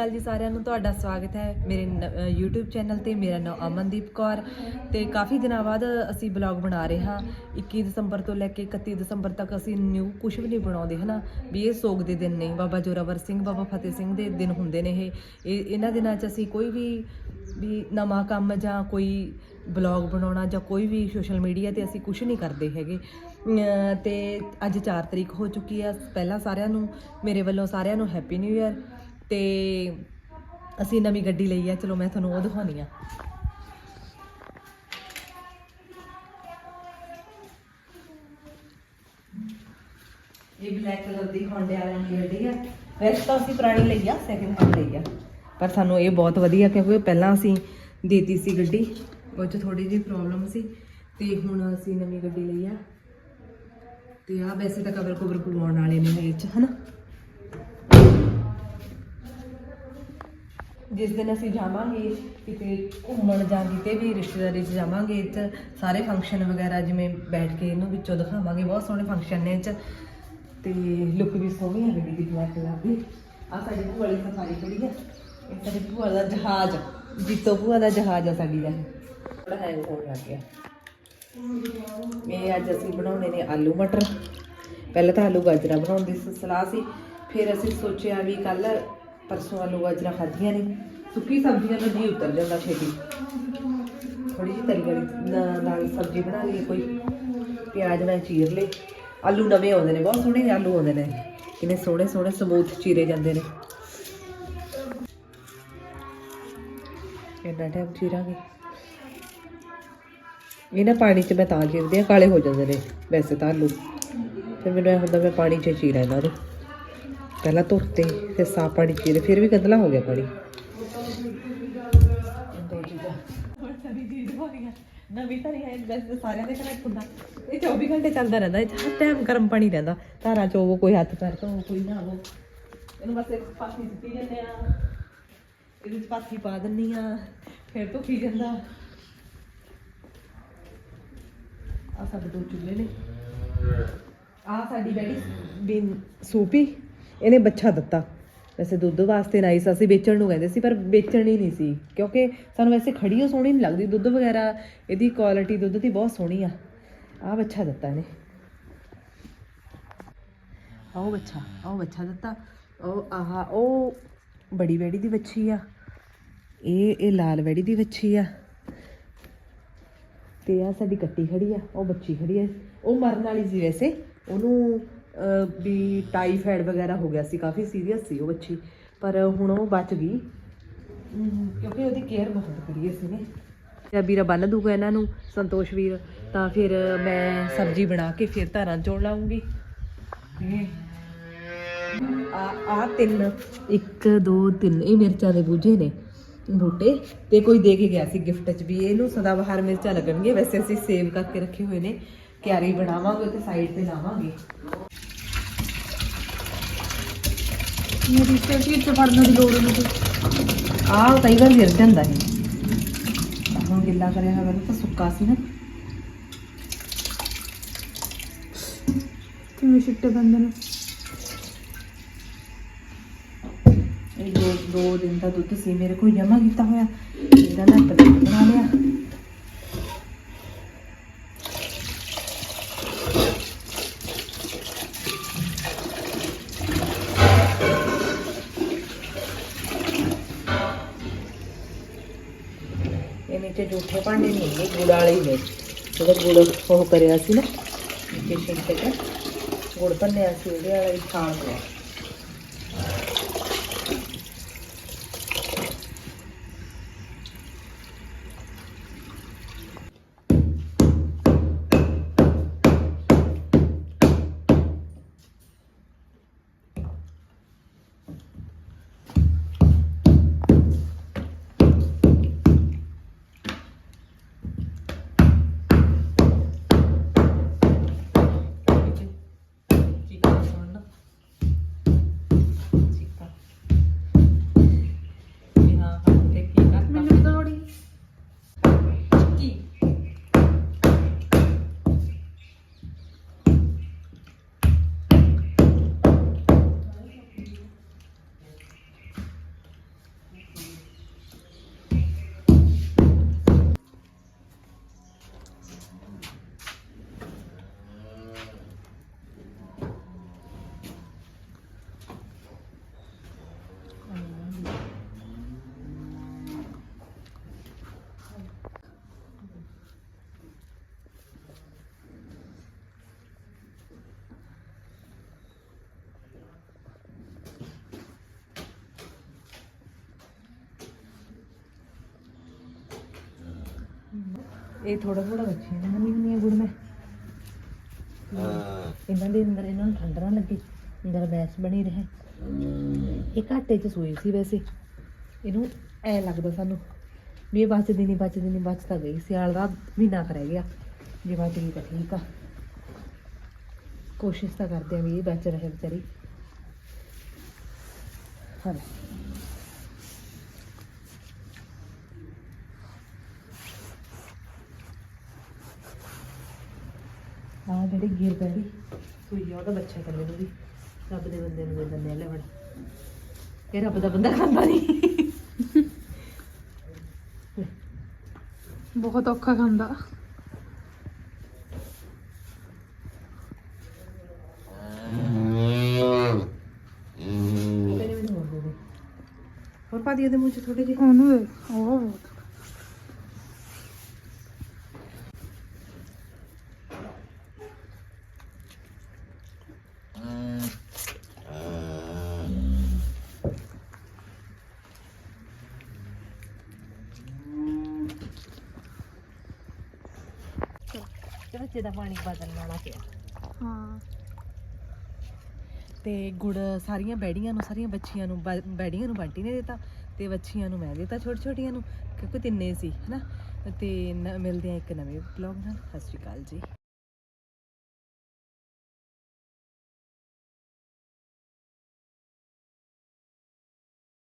ਅਕਾਲ ਜੀ ਸਾਰਿਆਂ ਨੂੰ ਤੁਹਾਡਾ ਸਵਾਗਤ ਹੈ ਮੇਰੇ ਨ- ਅ, YouTube ਚੈਨਲ ਤੇ ਮੇਰਾ ਨਾਮ ਅਮਨਦੀਪ ਕੌਰ ਤੇ ਕਾਫੀ ਦਿਨਾਂ ਬਾਅਦ ਅਸੀਂ ਬਲੌਗ ਬਣਾ ਰਹੇ ਹਾਂ। 21 ਦਸੰਬਰ ਤੋਂ ਲੈ ਕੇ 31 ਦਸੰਬਰ ਤੱਕ ਅਸੀਂ ਨਿਊ ਕੁਝ ਵੀ ਨਹੀਂ ਬਣਾਉਂਦੇ ਹਨਾ? ਵੀ ਇਹ ਸੋਗ ਦੇ ਦਿਨ ਨਹੀਂ ਬਾਬਾ ਜੋਰਾਵਰ ਸਿੰਘ ਬਾਬਾ ਫਤਿਹ ਸਿੰਘ ਦੇ ਦਿਨ ਹੁੰਦੇ ਨੇ ਇਹ। ਇਹਨਾਂ ਦਿਨਾਂ 'ਚ ਅਸੀਂ ਕੋਈ ਵੀ ਵੀ ਨਵਾਂ ਕੰਮ ਜਾਂ ਕੋਈ ਬਲੌਗ ਬਣਾਉਣਾ ਜਾਂ ਕੋਈ ਵੀ ਸੋਸ਼ਲ ਮੀਡੀਆ ਤੇ ਅਸੀਂ ਕੁਝ ਨਹੀਂ ਕਰਦੇ ਹੈਗੇ। ਅਮ ਤੇ ਅੱਜ 4 ਤਰੀਕ ਹੋ ਚੁੱਕੀ ਆ। ਪਹਿਲਾਂ ਸਾਰਿਆਂ ਨੂੰ ਮੇਰੇ ਵੱਲੋਂ ਸਾਰਿਆਂ ਨੂੰ ਹੈਪੀ ਨਿਊ ਇਅਰ ਤੇ ਅਸੀਂ ਨਵੀਂ ਗੱਡੀ ਲਈ ਆ। ਚਲੋ ਮੈਂ ਤੁਹਾਨੂੰ ਉਹ ਦਿਖਾਉਣੀ ਆ। ਇਹ ਬਲੈਕ ਕਲਰ ਦੀ Honda ਵਾਲਿਆਂ ਦੀ ਗੱਡੀ ਆ। ਵੈਸੇ ਤਾਂ ਅਸੀਂ ਪੁਰਾਣੀ ਲਈ ਆ ਸੈਕਿੰਡ ਹੈਂਡ ਲਈ ਆ। ਪਰ ਸਾਨੂੰ ਇਹ ਬਹੁਤ ਵਧੀਆ, ਕਿਉਂਕਿ ਪਹਿਲਾਂ ਅਸੀਂ ਦੇਤੀ ਸੀ ਗੱਡੀ, ਉਹ 'ਚ ਥੋੜੀ ਜਿਹੀ ਪ੍ਰੋਬਲਮ ਸੀ। ਤੇ ਹੁਣ ਅਸੀਂ ਨਵੀਂ ਗੱਡੀ ਲਈ ਆ। ਤੇ ਆ ਵੈਸੇ ਤਾਂ ਕਵਰ ਕਵਰ ਪਵਾਉਣ ਵਾਲੇ ਨੇ ਇਹ 'ਚ, ਹਨਾ? ਜਿਸ ਦਿਨ ਅਸੀਂ ਜਾਵਾਂਗੇ ਕਿਤੇ ਘੁੰਮਣ ਜਾਂ ਕਿਤੇ ਵੀ ਰਿਸ਼ਤੇਦਾਰੀ 'ਚ ਜਾਵਾਂਗੇ ਇਹ ਸਾਰੇ ਫੰਕਸ਼ਨ ਵਗੈਰਾ ਜਿਵੇਂ ਬੈਠ ਕੇ ਇਹਨੂੰ ਵਿੱਚੋਂ ਦਿਖਾਵਾਂਗੇ, ਬਹੁਤ ਸੋਹਣੇ ਫੰਕਸ਼ਨ ਨੇ ਇਹ 'ਚ। ਤੇ ਲੁੱਕ ਵੀ ਸੋਹਣੀ ਹੈ ਗੱਡੀ ਦੀ ਬਲੈਕ ਕਲਰ ਦੀ। ਆ ਸਾਡੀ ਭੂਆ ਵਾਲੀ ਸਫਾਰੀ ਖੜੀ ਹੈ ਇਹ ਸਾਡੀ ਭੂਆ ਦਾ ਜਹਾਜ਼, ਜੀਤੋ ਭੂਆ ਦਾ ਜਹਾਜ਼ ਆ ਸਾਡੀ ਦਾ। ਥੋੜਾ ਹੈਂਗ ਹੋਣ ਲੱਗ ਗਿਆ। ਇਹ ਅੱਜ ਅਸੀਂ ਬਣਾਉਣੇ ਨੇ ਆਲੂ ਮਟਰ। ਪਹਿਲਾਂ ਤਾਂ ਆਲੂ ਗਾਜਰਾ ਬਣਾਉਣ ਦੀ ਸਲਾਹ ਸੀ। ਫਿਰ ਅਸੀਂ ਸੋਚਿਆ ਵੀ ਕੱਲ ਪਰਸੋਂ ਆਲੂ ਗਾਜਰਾ ਖਾਧੀਆਂ ਨੇ, ਸੁੱਕੀ ਸਬਜ਼ੀਆਂ ਦਾ ਜੀ ਉਤਰ ਜਾਂਦਾ ਛੇਤੀ। ਥੋੜੀ ਜਿਹੀ ਤਰੀ ਵਾਲੀ, ਨਾ- ਨਾਲ ਸਬਜ਼ੀ ਬਣਾ ਲਈਏ ਕੋਈ, ਪਿਆਜ਼ ਨਾਲ ਚੀਰ ਲਏ। ਆਲੂ ਨਵੇਂ ਆਉਂਦੇ ਨੇ, ਬਹੁਤ ਸੋਹਣੇ ਆਲੂ ਆਉਂਦੇ ਨੇ। ਕਿੰਨੇ ਸੋਹਣੇ ਸੋਹਣੇ, ਸਮੂਥ ਚੀਰੇ ਜਾਂਦੇ ਨੇ। ਇੰਨਾ ਟਾਈਮ ਚੀਰਾਂਗੇ। ਨਾ ਪਾਣੀ 'ਚ ਮੈਂ ਤਾਂ ਚੀਰਦੀ ਆ ਕਾਲੇ ਹੋ ਜਾਂਦੇ ਨੇ, ਵੈਸੇ ਤਾਂ ਆਲੂ। ਫਿਰ ਮੈਨੂੰ ਇਹ ਹੁੰਦਾ ਮੈਂ ਪਾਣੀ 'ਚ ਚੀਰਾਂ ਇਹਨਾਂ ਨੂੰ। ਪਹਿਲਾਂ ਧੋਤੇ ਫਿਰ ਸਾਫ਼ ਪਾਣੀ 'ਚ ਫਿਰ ਵੀ ਗੰਦਲਾ ਹੋ ਗਿਆ ਪਾਣੀ। ਦੋ ਚੀਜ਼ਾਂ ਹੋਰ ਹੈ ਵੈਸੇ ਸਾਰਿਆਂ ਦੇ ਘਰਾਂ ਹੁੰਦਾ ਇਹ 24 ਘੰਟੇ ਚੱਲਦਾ ਰਹਿੰਦਾ ਇਹ ਹਰ ਟਾਈਮ ਗਰਮ ਪਾਣੀ ਰਹਿੰਦਾ ਧਾਰਾਂ ਚੋਵੋ ਕੋਈ ਹੱਥ ਪੈਰ ਧੋਵੋ ਕੋਈ ਨਹਾਵੋ ਇਹਨੂੰ ਬਸ ਇੱਕ ਪਾਥੀ ਦਿੱਤੀ ਜਾਂਦੇ ਆ ਇਹਦੇ ਵਿੱਚ ਪਾਥੀ ਪਾ ਦਿੰਨੀ ਆ ਫਿਰ ਧੁੱਪੀ ਜਾਂਦਾ ਆ ਸਾਡੇ ਦੋ ਚੁੱਲ੍ਹੇ ਨੇ। ਆ ਸਾਡੀ ਬੈਡੀ ਬਿਨ ਸੂਪੀ ਇਹਨੇ ਬੱਚਾ ਦਿੱਤਾ। ਵੈਸੇ ਦੁੱਧ ਵਾਸਤੇ ਨਾਈਸ ਅਸੀਂ ਵੇਚਣ ਨੂੰ ਕਹਿੰਦੇ ਸੀ, ਪਰ ਵੇਚਣੀ ਨਹੀਂ ਸੀ, ਕਿਉਂਕਿ ਸਾਨੂੰ ਵੈਸੇ ਖੜੀ ਉਹ ਸੋਹਣੀ ਨਹੀਂ ਲੱਗਦੀ। ਦੁੱਧ ਵਗੈਰਾ, ਇਹਦੀ ਕੁਆਲਿਟੀ ਦੁੱਧ ਦੀ ਬਹੁਤ ਸੋਹਣੀ ਆ। ਆ ਬੱਚਾ ਦਿੱਤਾ ਇਹਨੇ। ਆਹ ਬੱਚਾ ਆਹ ਬੱਚਾ ਦਿੱਤਾ। ਉਹ ਆਹ, ਉਹ ਬੜੀ ਵੈੜੀ ਦੀ ਬੱਚੀ ਆ। ਇਹ ਇਹ ਲਾਲ ਵੈੜੀ ਦੀ ਬੱਚੀ ਆ। ਤੇ ਆ ਸਾਡੀ ਕੱਟੀ ਖੜੀ ਆ, ਉਹ ਬੱਚੀ ਖੜੀ ਆ। ਉਹ ਮਰਨ ਵਾਲੀ ਸੀ ਵੈਸੇ। ਉਹਨੂੰ ਵੀ ਟਾਈਫਾਇਡ ਵਗੈਰਾ ਹੋ ਗਿਆ ਸੀ ਕਾਫੀ ਸੀਰੀਅਸ ਸੀ ਉਹ ਬੱਚੀ ਪਰ ਹੁਣ ਉਹ ਬਚ ਗਈ। ਕਿਉਂਕਿ ਉਹਦੀ ਕੇਅਰ ਬਹੁਤ ਕਰੀ ਅਸੀਂ ਨੇ ਜਾਂ ਵੀਰਾ ਬੰਨ ਦੂਗਾ ਇਹਨਾਂ ਨੂੰ ਸੰਤੋਸ਼ ਵੀਰ ਤਾਂ ਫਿਰ ਮੈਂ ਸਬਜ਼ੀ ਬਣਾ ਕੇ ਫਿਰ ਧਾਰਾਂ ਚੋੜ ਲਾਉਂਗੀ ਆ ਆ ਤਿੰਨ 1 2 3 ਇਹ ਮਿਰਚਾਂ ਦੇ ਬੂਝੇ ਨੇ ਬੂਟੇ ਤੇ ਕੋਈ ਦੇ ਕੇ ਗਿਆ ਸੀ ਗਿਫਟ 'ਚ ਵੀ ਇਹਨੂੰ ਸਦਾਬਹਾਰ ਮਿਰਚਾਂ ਲੱਗਣਗੇ ਵੈਸੇ ਅਸੀਂ ਸੇਵ ਕਰਕੇ ਰੱਖੇ ਹੋਏ ਨੇ। ਕਿਆਰੀ ਬਣਾਵਾਂਗੇ ਤੇ ਸਾਈਡ ਤੇ ਲਾਵਾਂਗੇ। ਮੇਰੀ ਸੇਟੀ ਚ ਫੜਨ ਦੀ ਲੋੜ ਨਹੀਂ ਆਹ ਕਈ ਵਾਰ ਗਿਰ ਜਾਂਦਾ ਹੈ ਹੁਣ ਗਿੱਲਾ ਕਰਿਆ ਹੋਇਆ ਤਾਂ ਸੁੱਕਾ ਸੀ ਨਾ। ਕਿਵੇਂ ਛਿੱਟੇ ਬੰਦੇ ਨੇ? ਇਹ ਦੋ ਦੋ ਦਿਨ ਦਾ ਦੁੱਧ ਸੀ ਮੇਰੇ ਕੋਲ ਜਮਾ ਕੀਤਾ ਹੋਇਆ। ਇਹਦਾ ਨਾ ਪਲੇਟ ਬਣਾ ਲਿਆ। ਇਹ ਨੀਚੇ ਜੂਠੇ ਭਾਂਡੇ ਨਹੀਂ ਹੈਗੇ, ਗੁੜ ਵਾਲੇ ਨੇ। ਉਹਦਾ ਗੁੜ ਉਹ ਕਰਿਆ ਸੀ ਨਾ ਨੀਚੇ ਸ਼ਿੰਕੇ ਤੇ ਗੁੜ ਭੰਨਿਆ ਸੀ, ਉਹਦੇ ਵਾਲਾ ਹੀ ਥਾਲ ਹੋਇਆ ਇਹ ਥੋੜਾ ਥੋੜਾ ਬੱਚੀਆਂ ਨੇ ਮੰਨੀ ਹੁੰਦੀਆਂ ਗੁੜ ਮੈਂ। ਇਹਨਾਂ ਦੇ ਅੰਦਰ ਇਹਨਾਂ ਨੂੰ ਠੰਡ ਨਾ ਲੱਗੇ ਅੰਦਰ ਬੈਸ ਬਣੀ ਰਹੇ। ਇਹ ਘਾਟੇ 'ਚ ਸੋਈ ਸੀ ਵੈਸੇ। ਇਹਨੂੰ ਐ ਲੱਗਦਾ ਸਾਨੂੰ ਵੀ ਇਹ ਬਚਦੀ ਨਹੀਂ ਬਚਦੀ ਨਹੀਂ ਬਚ ਤਾਂ ਗਈ ਸਿਆਲ ਦਾ ਮਹੀਨਾ ਕਰ ਗਿਆ ਜੇ ਬਚ ਗਈ ਤਾਂ ਠੀਕ ਆ। ਕੋਸ਼ਿਸ਼ ਤਾਂ ਕਰਦੇ ਆ ਵੀ ਇਹ ਬਚ ਰਹੇ ਵਿਚਾਰੀ। ਹਾਂ। ਆ ਜਿਹੜੀ ਗਿਰ ਪੈੜੀ ਸੂਈ ਆ ਉਹਦਾ ਬੱਚਾ ਕੱਲੇ ਨੂੰ ਵੀ। ਰੱਬ ਦੇ ਬੰਦੇ ਨੂੰ ਦੇ ਦਿੰਦੇ ਆ ਲੈ ਬੜਾ ਇਹ ਰੱਬ ਦਾ ਬੰਦਾ ਖਾਂਦਾ ਨਹੀਂ ਬਹੁਤ ਔਖਾ ਖਾਂਦਾ। ਕਹਿੰਦੇ ਮੈਨੂੰ ਹੋਰ ਦੇ ਦੇ ਹੋਰ ਪਾ ਦੀ ਉਹਦੇ ਮੂੰਹ ਚ ਥੋੜੇ ਜਿਹੇ? ਉਹਨੂੰ ਦੇ ਉਹ ਬਹੁਤ ਤੇ ਬੱਚੇ ਦਾ ਪਾਣੀ ਬਦਲਣ ਵਾਲਾ ਪਿਆ। ਹਾਂ। ਤੇ ਗੁੜ ਸਾਰੀਆਂ ਬੈੜੀਆਂ ਨੂੰ ਸਾਰੀਆਂ ਬੱਚੀਆਂ ਨੂੰ ਬ- ਬੈੜੀਆਂ ਨੂੰ ਬੰਟੀ ਨੇ ਦਿੱਤਾ ਤੇ ਬੱਚੀਆਂ ਨੂੰ ਮੈਂ ਦਿੱਤਾ ਛੋਟੀ ਛੋਟੀਆਂ ਨੂੰ ਕਿਉਂਕਿ ਤਿੰਨੇ ਸੀ ਹਨਾ? ਤੇ ਨ- ਮਿਲਦੇ ਆ ਇੱਕ ਨਵੇਂ ਵਲੌਗ ਨਾਲ। ਸਤਿ ਸ਼੍ਰੀ ਅਕਾਲ ਜੀ।